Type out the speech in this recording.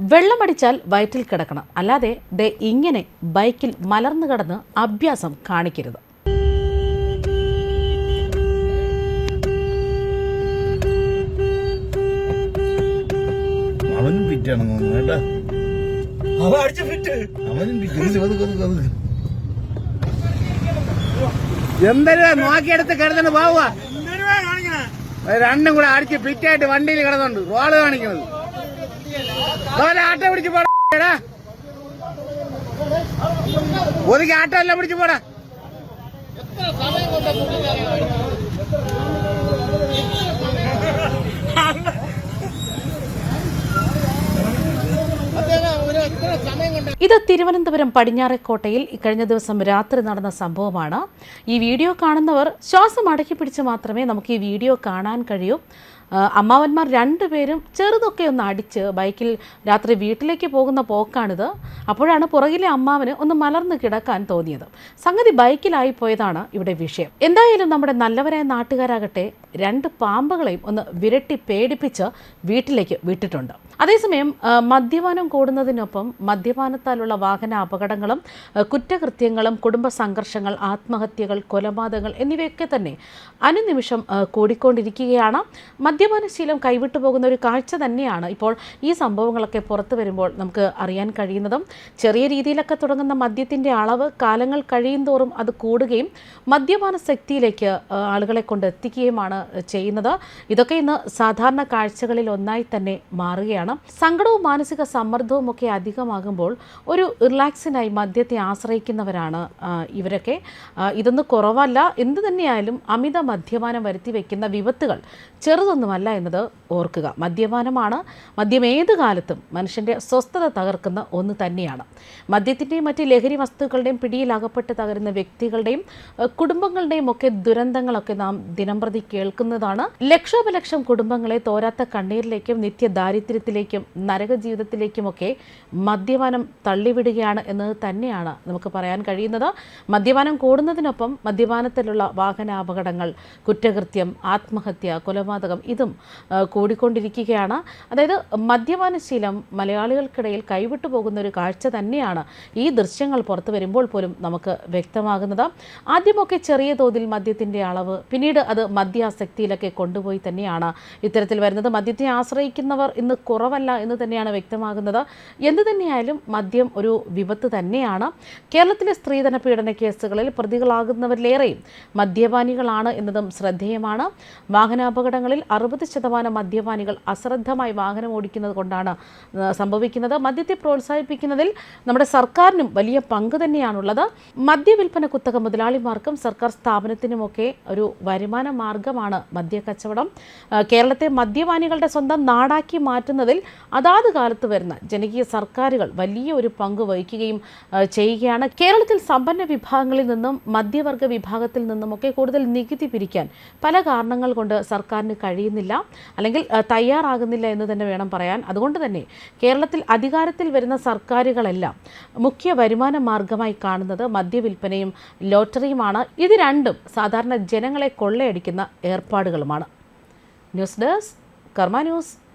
വെള്ളമടിച്ചാൽ വയറ്റിൽ കിടക്കണം. അല്ലാതെ ദേ ഇങ്ങനെ ബൈക്കിൽ മലർന്നു കിടന്ന് അഭ്യാസം കാണിക്കരുത്. അവനും അവനും നോക്കിയെടുത്ത് കിടന്നിട്ട് പോവുക രണ്ടും കൂടെ അടിച്ച് ഫിറ്റായിട്ട് വണ്ടിയിൽ കിടന്നുണ്ട്. റോൾ കാണിക്കുന്നത് ആട്ടോ പിടിച്ച് പോടാ. ഒതുക്കി ആട്ടോ എല്ലാം പിടിച്ച് പോടാ. ഇത് തിരുവനന്തപുരം പടിഞ്ഞാറേക്കോട്ടയിൽ ഇക്കഴിഞ്ഞ ദിവസം രാത്രി നടന്ന സംഭവമാണ്. ഈ വീഡിയോ കാണുന്നവർ ശ്വാസം അടക്കി പിടിച്ച് മാത്രമേ നമുക്ക് ഈ വീഡിയോ കാണാൻ കഴിയൂ. അമ്മാവന്മാർ രണ്ടുപേരും ചെറുതൊക്കെ ഒന്ന് അടിച്ച് ബൈക്കിൽ രാത്രി വീട്ടിലേക്ക് പോകുന്ന പോക്കാണിത്. അപ്പോഴാണ് പുറകിലെ അമ്മാവന് ഒന്ന് മലർന്ന് കിടക്കാൻ തോന്നിയത്. സംഗതി ബൈക്കിലായി പോയതാണ് ഇവിടെ വിഷയം. എന്തായാലും നമ്മുടെ നല്ലവരായ നാട്ടുകാരാകട്ടെ രണ്ട് പാമ്പുകളെയും ഒന്ന് വിരട്ടി പേടിപ്പിച്ച് വീട്ടിലേക്ക് വിട്ടിട്ടുണ്ട്. അതേസമയം മദ്യപാനം കൂടുന്നതിനൊപ്പം മദ്യപാനത്താലുള്ള വാഹന അപകടങ്ങളും കുറ്റകൃത്യങ്ങളും കുടുംബ സംഘർഷങ്ങൾ ആത്മഹത്യകൾ കൊലപാതകങ്ങൾ എന്നിവയൊക്കെ തന്നെ അനുനിമിഷം കൂടിക്കൊണ്ടിരിക്കുകയാണ്. മദ്യപാനശീലം കൈവിട്ടു പോകുന്ന ഒരു കാഴ്ച തന്നെയാണ് ഇപ്പോൾ ഈ സംഭവങ്ങളൊക്കെ പുറത്തു വരുമ്പോൾ നമുക്ക് അറിയാൻ കഴിയുന്നതും. ചെറിയ രീതിയിലൊക്കെ തുടങ്ങുന്ന മദ്യത്തിന്റെ അളവ് കാലങ്ങൾ കഴിയും തോറും അത് കൂടുകയും മദ്യപാന ശക്തിയിലേക്ക് ആളുകളെ കൊണ്ട് എത്തിക്കുകയുമാണ് ചെയ്യുന്നത്. ഇതൊക്കെ ഇന്ന് സാധാരണ കാഴ്ചകളിൽ ഒന്നായി തന്നെ മാറുകയാണ്. സങ്കടവും മാനസിക സമ്മർദ്ദവും ഒക്കെ അധികമാകുമ്പോൾ ഒരു റിലാക്സിനായി മദ്യത്തെ ആശ്രയിക്കുന്നവരാണ് ഇവരൊക്കെ. ഇതൊന്നും കുറവല്ല. എന്ത് തന്നെയായാലും അമിത മദ്യപാനം വരുത്തി വയ്ക്കുന്ന വിപത്തുകൾ ചെറുതൊന്നുമല്ല എന്നത് ഓർക്കുക. മദ്യപാനമാണ് മദ്യം ഏത് കാലത്തും മനുഷ്യന്റെ സ്വസ്ഥത തകർക്കുന്ന ഒന്ന് തന്നെയാണ്. മദ്യത്തിന്റെയും മറ്റ് ലഹരി വസ്തുക്കളുടെയും പിടിയിലകപ്പെട്ട് തകരുന്ന വ്യക്തികളുടെയും കുടുംബങ്ങളുടെയും ഒക്കെ ദുരന്തങ്ങളൊക്കെ നാം ദിനംപ്രതി കേൾക്കുന്നതാണ്. ലക്ഷോപലക്ഷം കുടുംബങ്ങളെ തോരാത്ത കണ്ണീരിലേക്കും നിത്യ ദാരിദ്ര്യത്തിലേക്കും നരക ജീവിതത്തിലേക്കുമൊക്കെ മദ്യപാനം തള്ളിവിടുകയാണ് എന്നത് തന്നെയാണ് നമുക്ക് പറയാൻ കഴിയുന്നത്. മദ്യപാനം കൂടുന്നതിനൊപ്പം മദ്യപാനത്തിലുള്ള വാഹന അപകടങ്ങൾ കുറ്റകൃത്യം ആത്മഹത്യ കൊലപാതകം ഇതും കൂടിക്കൊണ്ടിരിക്കുകയാണ്. അതായത് മദ്യപാനശീലം മലയാളികൾക്കിടയിൽ കൈവിട്ടു പോകുന്ന ഒരു കാഴ്ച തന്നെയാണ് ഈ ദൃശ്യങ്ങൾ പുറത്തു വരുമ്പോൾ പോലും നമുക്ക് വ്യക്തമാകുന്നത്. ആദ്യമൊക്കെ ചെറിയ തോതിൽ മദ്യത്തിന്റെ അളവ് പിന്നീട് അത് മദ്യാസക്തിയിലൊക്കെ കൊണ്ടുപോയി തന്നെയാണ് ഇത്തരത്തിൽ വരുന്നത്. മദ്യത്തെ ആശ്രയിക്കുന്നവർ ഇന്ന് കുറവല്ല എന്ന് തന്നെയാണ് വ്യക്തമാകുന്നത്. എന്തു തന്നെയായാലും മദ്യം ഒരു വിപത്ത് തന്നെയാണ്. കേരളത്തിലെ സ്ത്രീധന പീഡന കേസുകളിൽ പ്രതികളാകുന്നവരിലേറെയും മദ്യപാനികളാണ് എന്നതും ശ്രദ്ധേയമാണ്. വാഹനാപകടങ്ങളിൽ അറുപത് ശതമാനം മദ്യപാനികൾ അശ്രദ്ധമായി വാഹനം ഓടിക്കുന്നത് കൊണ്ടാണ് സംഭവിക്കുന്നത്. മദ്യത്തെ പ്രോത്സാഹിപ്പിക്കുന്നതിൽ നമ്മുടെ സർക്കാരിനും വലിയ പങ്ക് തന്നെയാണുള്ളത്. മദ്യവിൽപ്പന കുത്തക മുതലാളിമാർക്കും സർക്കാർ സ്ഥാപനത്തിനുമൊക്കെ ഒരു വരുമാന മാർഗമാണ് മദ്യക്കച്ചവടം കച്ചവടം. കേരളത്തെ മദ്യപാനികളുടെ സ്വന്തം നാടാക്കി മാറ്റുന്നതിൽ അതാത് കാലത്ത് വരുന്ന ജനകീയ സർക്കാരുകൾ വലിയ ഒരു പങ്ക് വഹിക്കുകയും ചെയ്യുകയാണ്. കേരളത്തിൽ സമ്പന്ന വിഭാഗങ്ങളിൽ നിന്നും മധ്യവർഗ വിഭാഗത്തിൽ നിന്നുമൊക്കെ കൂടുതൽ നികുതി പിരിക്കാൻ പല കാരണങ്ങൾ കൊണ്ട് സർക്കാരിന് കഴിയുന്നില്ല. അല്ലെങ്കിൽ തയ്യാറാകുന്നില്ല എന്ന് തന്നെ വേണം പറയാൻ. അതുകൊണ്ട് തന്നെ കേരളത്തിൽ അധികാരത്തിൽ വരുന്ന സർക്കാരുകളെല്ലാം മുഖ്യ വരുമാന മാർഗമായി കാണുന്നത് മദ്യവിൽപ്പനയും ലോട്ടറിയുമാണ്. ഇത് രണ്ടും സാധാരണ ജനങ്ങളെ കൊള്ളയടിക്കുന്ന ഏർപ്പാടുകളുമാണ്. News desk Karma news.